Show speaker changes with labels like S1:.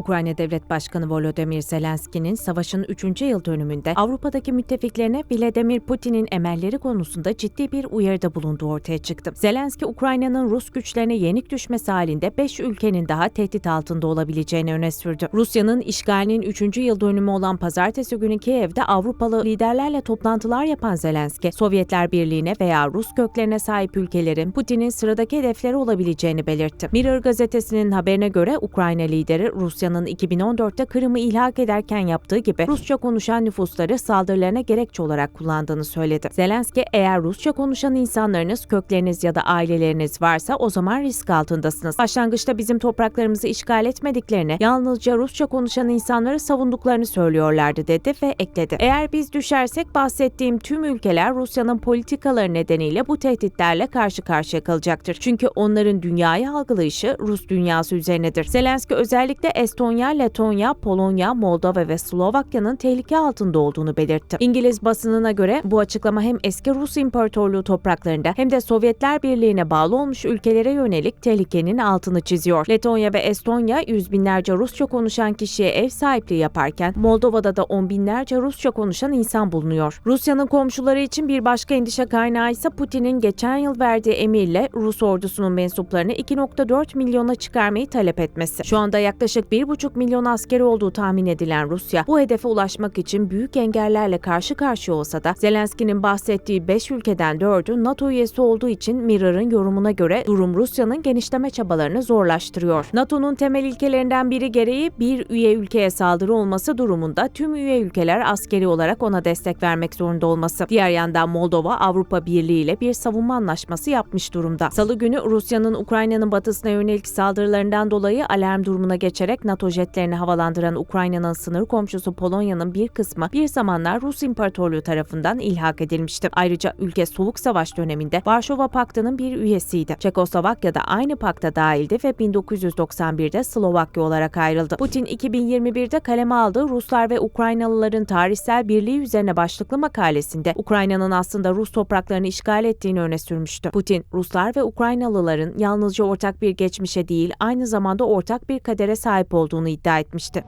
S1: Ukrayna Devlet Başkanı Volodymyr Zelenski'nin savaşın 3. yıl dönümünde Avrupa'daki müttefiklerine Vladimir Putin'in emelleri konusunda ciddi bir uyarıda bulunduğu ortaya çıktı. Zelenski, Ukrayna'nın Rus güçlerine yenik düşmesi halinde 5 ülkenin daha tehdit altında olabileceğini öne sürdü. Rusya'nın işgalinin 3. yıl dönümü olan pazartesi günü Kiev'de Avrupalı liderlerle toplantılar yapan Zelenski, Sovyetler Birliği'ne veya Rus köklerine sahip ülkelerin Putin'in sıradaki hedefleri olabileceğini belirtti. Mirror gazetesinin haberine göre Ukrayna lideri Rusya'nın 2014'te Kırım'ı ilhak ederken yaptığı gibi Rusça konuşan nüfusları saldırılarına gerekçe olarak kullandığını söyledi. Zelenski, eğer Rusça konuşan insanlarınız, kökleriniz ya da aileleriniz varsa o zaman risk altındasınız. Başlangıçta bizim topraklarımızı işgal etmediklerini, yalnızca Rusça konuşan insanları savunduklarını söylüyorlardı dedi ve ekledi. Eğer biz düşersek bahsettiğim tüm ülkeler Rusya'nın politikaları nedeniyle bu tehditlerle karşı karşıya kalacaktır. Çünkü onların dünyayı algılayışı Rus dünyası üzerinedir. Zelenski özellikle Estonya, Letonya, Polonya, Moldova ve Slovakya'nın tehlike altında olduğunu belirtti. İngiliz basınına göre bu açıklama hem eski Rus İmparatorluğu topraklarında hem de Sovyetler Birliği'ne bağlı olmuş ülkelere yönelik tehlikenin altını çiziyor. Letonya ve Estonya yüz binlerce Rusça konuşan kişiye ev sahipliği yaparken Moldova'da da on binlerce Rusça konuşan insan bulunuyor. Rusya'nın komşuları için bir başka endişe kaynağı ise Putin'in geçen yıl verdiği emirle Rus ordusunun mensuplarını 2.4 milyona çıkarmayı talep etmesi. Şu anda yaklaşık 1,5 milyon askeri olduğu tahmin edilen Rusya, bu hedefe ulaşmak için büyük engellerle karşı karşıya olsa da Zelenski'nin bahsettiği 5 ülkeden 4'ü NATO üyesi olduğu için Mirror'ın yorumuna göre durum Rusya'nın genişleme çabalarını zorlaştırıyor. NATO'nun temel ilkelerinden biri gereği bir üye ülkeye saldırı olması durumunda tüm üye ülkeler askeri olarak ona destek vermek zorunda olması. Diğer yandan Moldova Avrupa Birliği ile bir savunma anlaşması yapmış durumda. Salı günü Rusya'nın Ukrayna'nın batısına yönelik saldırılarından dolayı alarm durumuna geçerek NATO jetlerini havalandıran Ukrayna'nın sınır komşusu Polonya'nın bir kısmı bir zamanlar Rus İmparatorluğu tarafından ilhak edilmişti. Ayrıca ülke Soğuk Savaş döneminde Varşova Paktı'nın bir üyesiydi. Çekoslovakya da aynı pakta dahildi ve 1991'de Slovakya olarak ayrıldı. Putin 2021'de kaleme aldığı Ruslar ve Ukraynalıların tarihsel birliği üzerine başlıklı makalesinde Ukrayna'nın aslında Rus topraklarını işgal ettiğini öne sürmüştü. Putin, Ruslar ve Ukraynalıların yalnızca ortak bir geçmişe değil, aynı zamanda ortak bir kadere sahip olduğunu iddia etmişti.